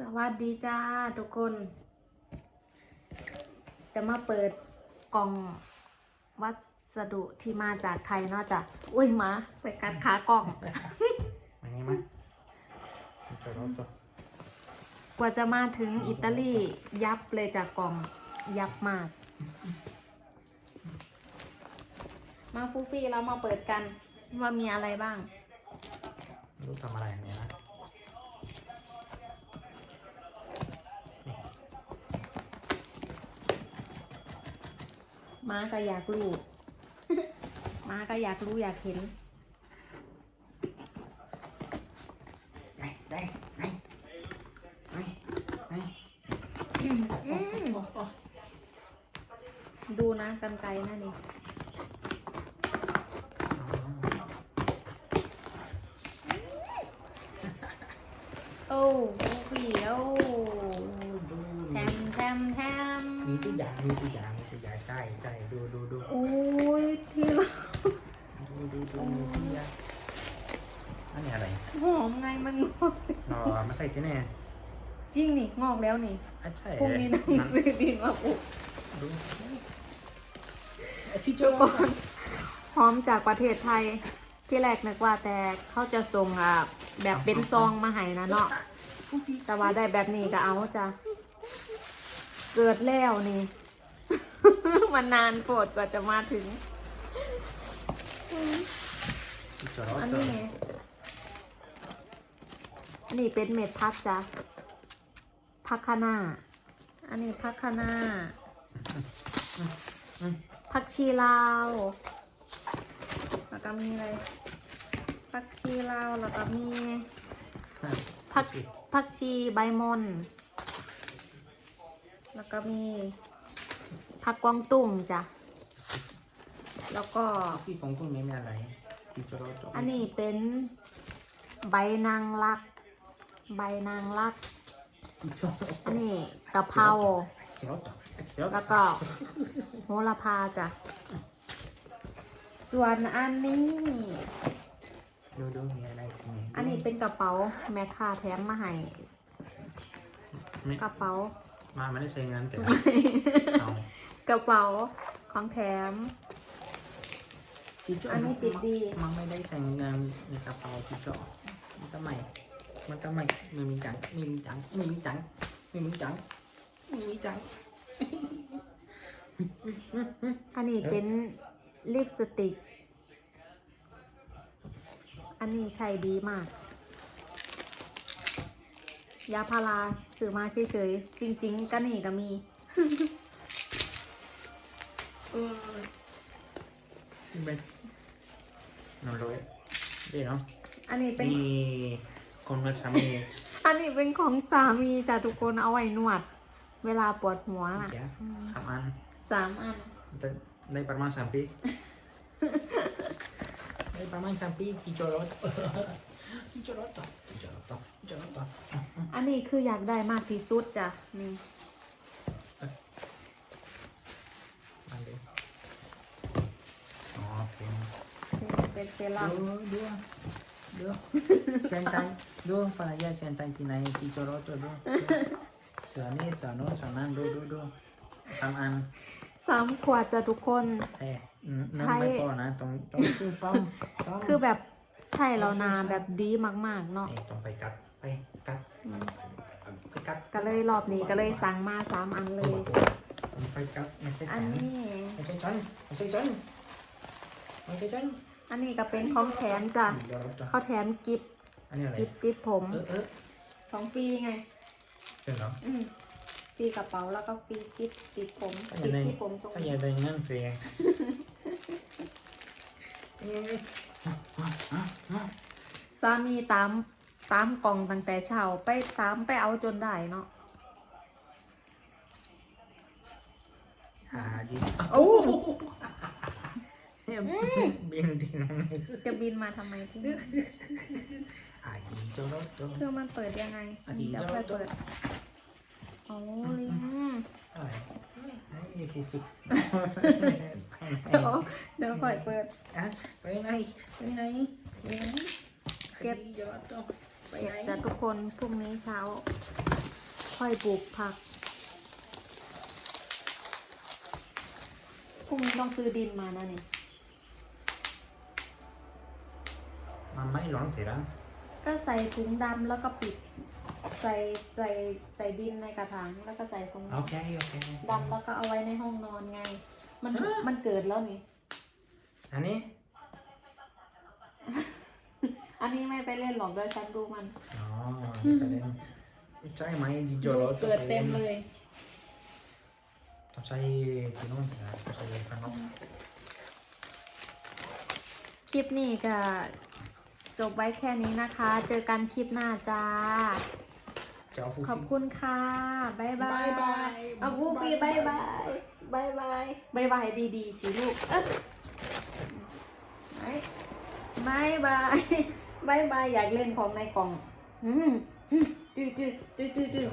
สวัสดีจ้าทุกคน จะมาเปิดกล่องวัสดุที่มาจากไทยเนอกจากอุ้ยหมาไปกัดขากล่องมานี่มาจอดรถตัวกว่าจะมาถึงอิตาลียับเลยจากกล่องยับมาก มาฟูฟี่เรามาเปิดกันว่ามีอะไรบ้างลูกทำอะไรเนี่ยนะ ม้าก็อยากรู้ม้าก็อยากรู้อยากเห็นได้ได้ไหนไหนไหนดูนะกันไกลนะนี่โอ้ฟูฟี่โอ้ดูแทมแทมแทมมีตัวอย่างมีตัวอย่างมีตัวอย่าง ใช่ใช่ดูดูดูโอ้ยที่เราดูดูดูมีตัวอย่างอันนี้อะไรหอมไงมันงอกรอมาใส่ที่นี่จริงนี่งอกแล้วนี่อะใช่พรุ่งนี้ต้องซื้อดินมาปลูกดูชิโจทุกคนพร้อมจากประเทศไทยที่แรกนึกว่าแต่เขาจะส่งอะแบบเป็นซองมาให้นะเนาะแต่ว่าได้แบบนี้ก็เอาจ้ะเกิดแล้วนี่ มันนานโปรดกว่าจะมาถึงชิโจรถอันตัวนี้ไงอันนี้เป็นเม็ดพักจ้ะพักคะน้าอันนี้พักคะน้าผักชีลาวแล้วก็มีอะไรผักชีลาวแล้วก็มีผักผักชีใบมอน แล้วก็มี ผักกวางตุ้งจ้ะ แล้วก็ พี่ของคุณไม่มีอะไรชิโจรถตัวอันนี้เป็นใบนางรัก ใบนางรักชิโจอันนี้กะเพราชิโจรถชิโจรถแล้วก็โหระพาจ้ะ ส่วนอันนี้ ดูดูมีอะไรที่นี่อันนี้เป็นกระเป๋าแม่ค้าแถมมาให้ไม่กระเป๋า มาไม่ได้ใช้เงินแต่เอากระเป๋าของแถมชิโจอันนี้ปิดดี มันไม่ได้ใช้เงินในกระเป๋าชิโจมันทำไมมันทำไมไม่มีจังไม่มีจังไม่มีจังไม่มีจังไม่มีจัง อันนี้เป็นลิปสติก อันนี้ใช้ดีมาก ยาพาราซื้อมาเฉยๆ จริง ๆก็นี่ก็มีเป็นนอนร้อยเดี๋ยวเนาะอันนี้เป็นมีคนมาสามีอันนี้เป็นของสามีจ้ะทุกคนเอาไว้นวด เวลาปวดหัวน่ะแกสามอันสามอัน ได้ได้ประมาณสามปี ได้ประมาณสามปีชิโจรถชิโจรถต่อชิโจรถต่อชิ โจรถต่ออันนี้คืออยากได้มากที่สุดจ้ะนี่มาเลยอ๋อเป็นเป็นเซรั่มดูดูดู เซนตันดูภรรยาเซนตันที่ไหนที่จอรถดูเสือนี่เสือโน้นเสือนั่นดูดูดูสามอันสามขวดจ้ะทุกคนเอ้นั่ใช่นไม่พอนะต้องต้องคือฟ้องต้องคือแบบใช่แล้วนาแบบดีมากๆเนาะเอ้ต้องไปกัด ไปกัดอืมไปกัดก็เลยรอบนี้ก็เลยสั่งมาสามอันเลยต้องไปกัดไม่ใช่อัฉันนนี้ ไม่ใช่ฉันไม่ใช่ฉันไม่ใช่ฉันอันนี้ก็เป็นของแถมจ้ะเดี๋ยวเราจะเขาแถมกิฟต์อันนี้อะไรกิฟต์ติดผมเออเออของฟรีไงใช่เหรออืมฟรีกระเป๋าแล้วก็ฟรีกิฟต์ติดผมถ้าอติยาดกได้ที่ผมตรงถ้าอนี้ยากได้เงินฟรีเอ้ยสามีตาม ตามกล่องตั้งแต่เช้าไปตามไปเอาจนได้เนาะหาดีโอ้เนี่ยบินที่น้องนี่จะบินมาทำไมที่นี่หาดีเจ้ารถตัวเครื่องมันเปิดยังไงอะดีเดี๋ยวค่อยเปิดโอ้ลิงอะไรไอ้ผู้ฝึกเดี๋ยวเดี๋ยวค่อยเปิดอะไปไหนไปไหนไปไหนเก็บ เจ้ารถตัวไปเก็ไหบนจะทุกคนพรุ่งนี้เช้า ค่อยปลูกผักพรุ่งนี้ต้องซื้อดินมานะนี่ Mamma è lontera? ก็ใส่ถุงดำแล้วก็ปิด ใส่ใส่ใส่ดินในกระถางแล้วก็ใส่ถุง Ok, ok. ดำแล้วก็เอาไว้ในห้องนอนไง มันมันเกิดแล้วนี่ Anni? อันนี้ไม่ไปเล่นหรอกเดี๋ยวฉันดูมัน No, sai mai di ดู giolotto? เกิดเต็มเลย Sai che non sai che fanno. คลิปนี้ก็จบไว้แค่นี้นะคะ เจอกันคลิปหน้าจ้า Ciao ขอบ Fufi. คุณค่ะบายบายบ๊ายบายเอาฟูฟีบายบายบายบายบายบายดีๆสิลูกเอ๊ะบายบาย บายบายอยากเล่นของในกล่อง อืมอืมดื้อดื้อดื้อดื้อดื้อ